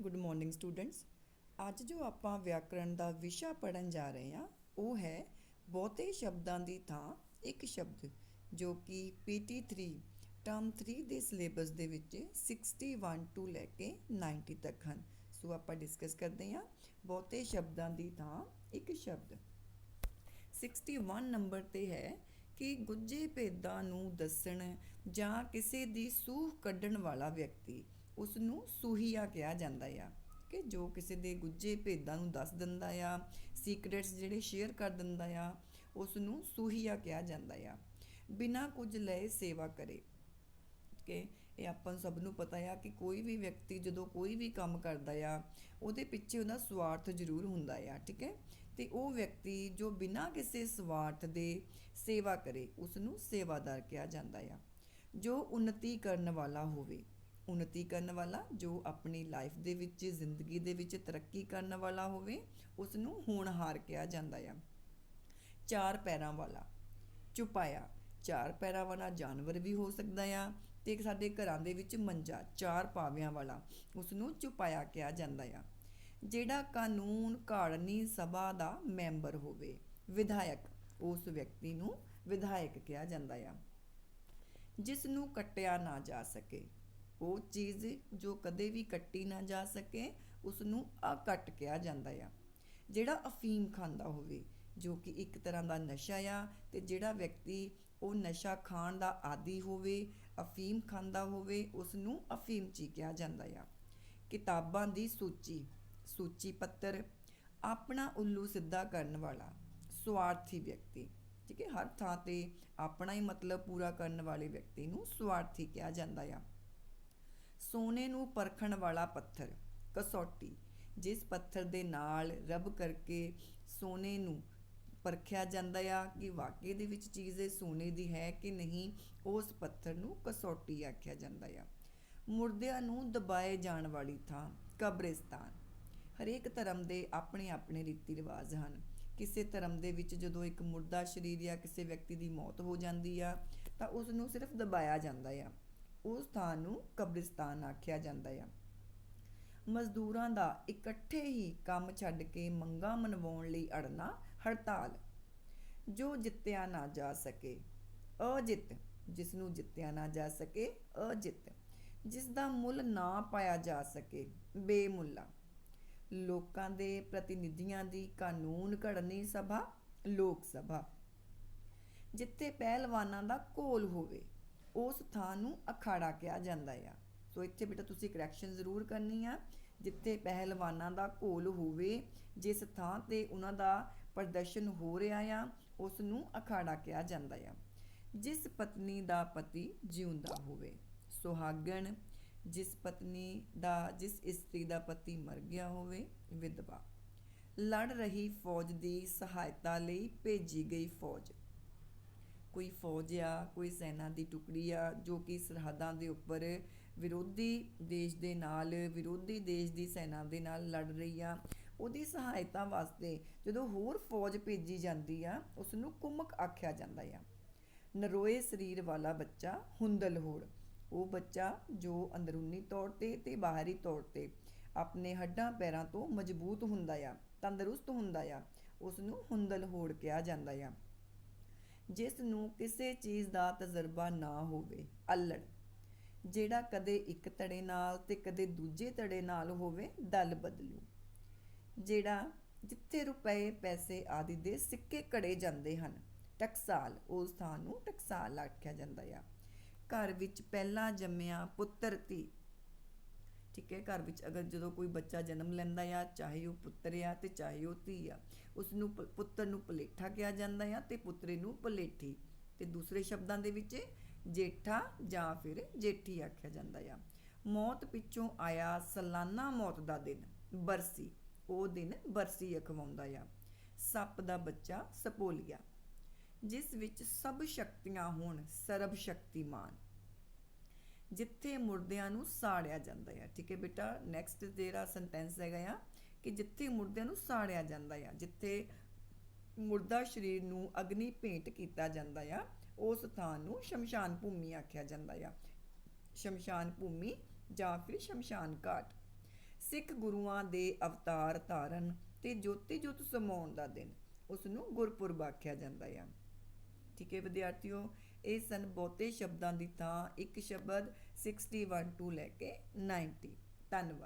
Good morning students ਅੱਜ ਜੋ ਆਪਾਂ ਵਿਆਕਰਣ ਦਾ ਵਿਸ਼ਾ ਪੜਨ ਜਾ ਰਹੇ ਹਾਂ, ਉਹ ਹੈ ਬਹੁਤੇ ਸ਼ਬਦਾਂ ਦੀ ਥਾਂ ਇੱਕ ਸ਼ਬਦ, ਜੋ ਕਿ PT3 ਟਰਮ 3 ਦੇ ਸਿਲੇਬਸ ਦੇ ਵਿੱਚ 61 ਤੋਂ ਲੈ ਕੇ 90 ਤੱਕ ਹਨ। ਸੋ ਆਪਾਂ ਡਿਸਕਸ ਕਰਦੇ ਹਾਂ ਬਹੁਤੇ ਸ਼ਬਦਾਂ ਦੀ ਥਾਂ ਇੱਕ ਸ਼ਬਦ। 61 ਨੰਬਰ ਤੇ ਹੈ ਕਿ ਗੁੱਜੇ ਭੇਦਾਂ ਨੂੰ ਦੱਸਣ ਜਾਂ ਕਿਸੇ ਦੀ ਸੂਹ ਕੱਢਣ ਵਾਲਾ ਵਿਅਕਤੀ ਉਸ ਨੂੰ ਸੂਹੀਆ ਕਿਹਾ ਜਾਂਦਾ ਆ ਕਿ ਜੋ ਕਿਸੇ ਦੇ ਗੁੱਜੇ ਭੇਦਾਂ ਨੂੰ ਦੱਸ ਦਿੰਦਾ ਆ ਸੀਕ੍ਰੇਟਸ ਜਿਹੜੇ ਸ਼ੇਅਰ ਕਰ ਦਿੰਦਾ ਆ ਉਸ ਨੂੰ ਸੂਹੀਆ ਕਿਹਾ ਜਾਂਦਾ ਆ। ਬਿਨਾਂ ਕੁਝ ਲਏ ਸੇਵਾ ਕਰੇ। ਕਿ ਇਹ ਆਪਾਂ ਨੂੰ ਸਭ ਨੂੰ ਪਤਾ ਆ ਕਿ ਕੋਈ ਵੀ ਵਿਅਕਤੀ ਜਦੋਂ ਕੋਈ ਵੀ ਕੰਮ ਕਰਦਾ ਆ, ਉਹਦੇ ਪਿੱਛੇ ਉਹਦਾ ਸਵਾਰਥ ਜ਼ਰੂਰ ਹੁੰਦਾ ਆ, ਠੀਕ ਹੈ? ਤੇ ਉਹ ਵਿਅਕਤੀ ਜੋ ਬਿਨਾਂ ਕਿਸੇ ਸਵਾਰਥ ਦੇ ਸੇਵਾ ਕਰੇ ਉਸ ਨੂੰ ਸੇਵਾਦਾਰ ਕਿਹਾ ਜਾਂਦਾ ਆ। ਜੋ ਉન્નਤੀ ਕਰਨ ਵਾਲਾ ਹੋਵੇ। ਉન્નਤੀ ਕਰਨ ਵਾਲਾ, ਜੋ ਆਪਣੀ ਲਾਈਫ ਦੇ ਵਿੱਚ, ਜ਼ਿੰਦਗੀ ਦੇ ਵਿੱਚ ਤਰੱਕੀ ਕਰਨ ਵਾਲਾ ਹੋਵੇ ਉਸ ਨੂੰ ਹੋਣਹਾਰ ਕਿਹਾ ਜਾਂਦਾ ਆ। ਚਾਰ ਪੈਰਾਂ ਵਾਲਾ। ਚੁਪਾਇਆ। ਚਾਰ ਪੈਰਾਂ ਵਾਲਾ ਜਾਨਵਰ ਵੀ ਹੋ ਸਕਦਾ ਆ ਤੇ ਸਾਡੇ ਘਰਾਂ ਦੇ ਵਿੱਚ ਮੰਜਾ, ਚਾਰ ਪਾਵਿਆਂ ਵਾਲਾ ਉਸ ਨੂੰ ਚੁਪਾਇਆ ਕਿਹਾ ਜਾਂਦਾ ਆ। ਜਿਹੜਾ ਕਾਨੂੰਨ, ਘਾੜਨੀ ਸਭਾ ਦਾ ਮੈਂਬਰ ਹੋਵੇ, ਵਿਧਾਇਕ, ਉਸ ਵਿਅਕਤੀ ਨੂੰ ਵਿਧਾਇਕ ਕਿਹਾ ਜਾਂਦਾ ਆ। ਜਿਸ ਨੂੰ ਕੱਟਿਆ ਨਾ ਜਾ ਸਕੇ। ਉਹ ਚੀਜ਼ ਜੋ ਕਦੇ ਵੀ ਕੱਟੀ ਨਾ ਜਾ ਸਕੇ ਉਸ ਨੂੰ ਅਕਟ ਕਿਹਾ ਜਾਂਦਾ ਆ। ਜਿਹੜਾ ਅਫੀਮ ਖਾਂਦਾ ਹੋਵੇ, ਜੋ ਕਿ ਇੱਕ ਤਰ੍ਹਾਂ ਦਾ ਨਸ਼ਾ ਆ ਤੇ ਜਿਹੜਾ ਵਿਅਕਤੀ ਉਹ ਨਸ਼ਾ ਖਾਣ ਦਾ ਆਦੀ ਹੋਵੇ, ਅਫੀਮ ਖਾਂਦਾ ਹੋਵੇ ਉਸ ਨੂੰ ਅਫੀਮਚੀ ਕਿਹਾ ਜਾਂਦਾ ਆ। ਕਿਤਾਬਾਂ ਦੀ ਸੂਚੀ ਸੂਚੀ ਪੱਤਰ, ਆਪਣਾ ਉੱਲੂ ਸਿੱਧਾ ਕਰਨ ਵਾਲਾ, ਸਵਾਰਥੀ ਵਿਅਕਤੀ, ਠੀਕ ਹੈ, ਹਰ ਥਾਂ ਤੇ ਆਪਣਾ ਹੀ ਮਤਲਬ ਪੂਰਾ ਕਰਨ ਵਾਲੇ ਵਿਅਕਤੀ ਨੂੰ ਸਵਾਰਥੀ ਕਿਹਾ ਜਾਂਦਾ ਆ। ਸੋਨੇ ਨੂੰ ਪਰਖਣ ਵਾਲਾ ਪੱਥਰ, ਕਸੌਟੀ, ਜਿਸ ਪੱਥਰ ਦੇ ਨਾਲ ਰਬ ਕਰਕੇ ਸੋਨੇ ਨੂੰ ਪਰਖਿਆ ਜਾਂਦਾ ਆ ਕਿ ਵਾਕਈ ਦੇ ਵਿੱਚ ਚੀਜ਼ ਇਹ ਸੋਨੇ ਦੀ ਹੈ ਕਿ ਨਹੀਂ, ਉਸ ਪੱਥਰ ਨੂੰ ਕਸੌਟੀ ਆਖਿਆ ਜਾਂਦਾ ਆ। ਮੁਰਦਿਆਂ ਨੂੰ ਦਬਾਏ ਜਾਣ ਵਾਲੀ ਥਾਂ, ਕਬਰਿਸਤਾਨ। ਹਰੇਕ ਧਰਮ ਦੇ ਆਪਣੇ ਆਪਣੇ ਰੀਤੀ ਰਿਵਾਜ ਹਨ। ਕਿਸੇ ਧਰਮ ਦੇ ਵਿੱਚ ਜਦੋਂ ਇੱਕ ਮੁਰਦਾ, ਸਰੀਰ ਜਾਂ ਕਿਸੇ ਵਿਅਕਤੀ ਦੀ ਮੌਤ ਹੋ ਜਾਂਦੀ ਆ, ਤਾਂ ਉਸ ਨੂੰ ਸਿਰਫ ਦਬਾਇਆ ਜਾਂਦਾ ਆ। ਉਸ ਥਾਂ ਨੂੰ ਕਬਰਿਸਤਾਨ ਆਖਿਆ ਜਾਂਦਾ ਆ। ਮਜ਼ਦੂਰਾਂ ਦਾ ਇਕੱਠੇ ਹੀ ਕੰਮ ਛੱਡ ਕੇ ਮੰਗਾਂ ਮਨਵਾਉਣ ਲਈ ਅੜਨਾ ਹੜਤਾਲ, ਜੋ ਜਿੱਤਿਆ ਨਾ ਜਾ ਸਕੇ। ਅਜਿੱਤ ਜਿਸ ਨੂੰ ਜਿੱਤਿਆ ਨਾ ਜਾ ਸਕੇ, ਅਜਿੱਤ ਜਿਸ ਦਾ ਮੁੱਲ ਨਾ ਪਾਇਆ ਜਾ ਸਕੇ, ਬੇਮੁੱਲਾ। ਲੋਕਾਂ ਦੇ ਪ੍ਰਤੀਨਿਧੀਆਂ ਦੀ ਕਾਨੂੰਨ ਘੜਨੀ ਸਭਾ, ਲੋਕ ਸਭਾ। ਜਿੱਥੇ ਪਹਿਲਵਾਨਾਂ ਦਾ ਕੋਲ ਹੋਵੇ ਉਸ ਥਾਂ ਨੂੰ ਅਖਾੜਾ ਕਿਹਾ ਜਾਂਦਾ ਆ। ਸੋ ਇੱਥੇ ਬੇਟਾ ਤੁਸੀਂ ਕਰੈਕਸ਼ਨ ਜ਼ਰੂਰ ਕਰਨੀ ਆ, ਜਿੱਥੇ ਪਹਿਲਵਾਨਾਂ ਦਾ ਘੋਲ ਹੋਵੇ, ਜਿਸ ਥਾਂ ਤੇ ਉਹਨਾਂ ਦਾ ਪ੍ਰਦਰਸ਼ਨ ਹੋ ਰਿਹਾ ਆ ਉਸ ਨੂੰ ਅਖਾੜਾ ਕਿਹਾ ਜਾਂਦਾ ਆ। ਜਿਸ ਪਤਨੀ ਦਾ ਪਤੀ ਜਿਉਂਦਾ ਹੋਵੇ, ਸੁਹਾਗਣ, ਜਿਸ ਪਤਨੀ ਦਾ, ਜਿਸ ਇਸਤਰੀ ਦਾ ਪਤੀ ਮਰ ਗਿਆ ਹੋਵੇ, ਵਿਧਵਾ। ਲੜ ਰਹੀ ਫੌਜ ਦੀ ਸਹਾਇਤਾ ਲਈ ਭੇਜੀ ਗਈ ਫੌਜ। ਕੋਈ ਫੌਜ ਆ, ਕੋਈ ਸੈਨਾ ਦੀ ਟੁਕੜੀ ਆ, ਜੋ ਕਿ ਸਰਹੱਦਾਂ ਦੇ ਉੱਪਰ ਵਿਰੋਧੀ ਦੇਸ਼ ਦੇ ਨਾਲ, ਵਿਰੋਧੀ ਦੇਸ਼ ਦੀ ਸੈਨਾ ਦੇ ਨਾਲ ਲੜ ਰਹੀ ਆ, ਉਹਦੀ ਸਹਾਇਤਾ ਵਾਸਤੇ ਜਦੋਂ ਹੋਰ ਫੌਜ ਭੇਜੀ ਜਾਂਦੀ ਆ ਉਸ ਨੂੰ ਕੁਮਕ ਆਖਿਆ ਜਾਂਦਾ ਆ। ਨਰੋਏ ਸਰੀਰ ਵਾਲਾ ਬੱਚਾ ਹੁੰਦਲ ਹੋੜ ਉਹ ਬੱਚਾ ਜੋ ਅੰਦਰੂਨੀ ਤੌਰ ਤੇ ਤੇ ਬਾਹਰੀ ਤੌਰ ਤੇ ਆਪਣੇ ਹੱਡਾਂ ਪੈਰਾਂ ਤੋਂ ਮਜ਼ਬੂਤ ਹੁੰਦਾ ਆ, ਤੰਦਰੁਸਤ ਹੁੰਦਾ ਆ ਉਸ ਨੂੰ ਹੁੰਦਲ ਹੋੜ ਕਿਹਾ ਜਾਂਦਾ ਆ। ਜਿਸ ਨੂੰ ਕਿਸੇ ਚੀਜ਼ ਦਾ ਤਜਰਬਾ ਨਾ ਹੋਵੇ, ਅਲੜ। ਜਿਹੜਾ ਕਦੇ ਇੱਕ ਧੜੇ ਨਾਲ ਤੇ ਕਦੇ ਦੂਜੇ ਧੜੇ ਨਾਲ ਹੋਵੇ, ਦਲ ਬਦਲੂ। ਜਿਹੜਾ ਜਿੱਥੇ ਰੁਪਏ, ਪੈਸੇ ਆਦਿ ਦੇ ਸਿੱਕੇ ਘੜੇ ਜਾਂਦੇ ਹਨ, ਟਕਸਾਲ ਉਸ ਥਾਂ ਨੂੰ ਟਕਸਾਲ ਆਖਿਆ ਜਾਂਦਾ ਆ। ਘਰ ਵਿੱਚ ਪਹਿਲਾਂ ਜੰਮਿਆ ਪੁੱਤਰ ਧੀ ਠੀਕ ਹੈ, ਘਰ ਵਿੱਚ ਅਗਰ ਜਦੋਂ ਕੋਈ ਬੱਚਾ ਜਨਮ ਲੈਂਦਾ ਆ, ਚਾਹੇ ਉਹ ਪੁੱਤਰ ਆ ਤੇ ਚਾਹੇ ਉਹ ਧੀ ਆ ਉਸ ਨੂੰ ਪੁੱਤਰ ਨੂੰ ਪਲੇਠਾ ਕਿਹਾ ਜਾਂਦਾ ਆ ਤੇ ਪੁੱਤਰੇ ਨੂੰ ਪਲੇਠੀ ਤੇ ਦੂਸਰੇ ਸ਼ਬਦਾਂ ਦੇ ਵਿੱਚ ਜੇਠਾ ਜਾਂ ਫਿਰ ਜੇਠੀ ਆਖਿਆ ਜਾਂਦਾ ਆ। ਮੌਤ ਪਿੱਛੋਂ ਆਇਆ ਸਾਲਾਨਾ ਮੌਤ ਦਾ ਦਿਨ, ਬਰਸੀ, ਉਹ ਦਿਨ ਬਰਸੀ ਅਖਵਾਉਂਦਾ ਆ। ਸੱਪ ਦਾ ਬੱਚਾ ਸਪੋਲੀਆ, ਜਿਸ ਵਿੱਚ ਸਭ ਸ਼ਕਤੀਆਂ ਹੋਣ ਸਰਬ ਸ਼ਕਤੀਮਾਨ ਜਿੱਥੇ ਮੁਰਦਿਆਂ ਨੂੰ ਸਾੜਿਆ ਜਾਂਦਾ ਹੈ ਠੀਕ ਹੈ ਬੇਟਾ ਨੈਕਸਟ ਜਿਹੜਾ ਸੈਂਟੈਂਸ ਹੈਗਾ ਆ ਕਿ ਜਿੱਥੇ ਮੁਰਦਿਆਂ ਨੂੰ ਸਾੜਿਆ ਜਾਂਦਾ ਆ, ਜਿੱਥੇ ਮੁਰਦਾ ਸਰੀਰ ਨੂੰ ਅਗਨੀ ਭੇਂਟ ਕੀਤਾ ਜਾਂਦਾ ਆ, ਉਸ ਥਾਂ ਨੂੰ ਸ਼ਮਸ਼ਾਨ ਭੂਮੀ ਆਖਿਆ ਜਾਂਦਾ ਆ। ਸ਼ਮਸ਼ਾਨ ਭੂਮੀ ਜਾਂ ਫਿਰ ਸ਼ਮਸ਼ਾਨ ਘਾਟ। ਸਿੱਖ ਗੁਰੂਆਂ ਦੇ ਅਵਤਾਰ ਧਾਰਨ ਤੇ ਜੋਤੀ ਜੋਤ ਸਮਾਉਣ ਦਾ ਦਿਨ ਉਸ ਨੂੰ ਗੁਰਪੁਰਬ ਆਖਿਆ ਜਾਂਦਾ ਆ। ਠੀਕ ਹੈ ਵਿਦਿਆਰਥੀਓ, ਇਹ ਸਨ ਬਹੁਤੇ ਸ਼ਬਦਾਂ ਦੀ ਥਾਂ, ਇੱਕ ਸ਼ਬਦ 61 ਤੋਂ ਲੈ ਕੇ 90 ਧੰਨਵਾਦ।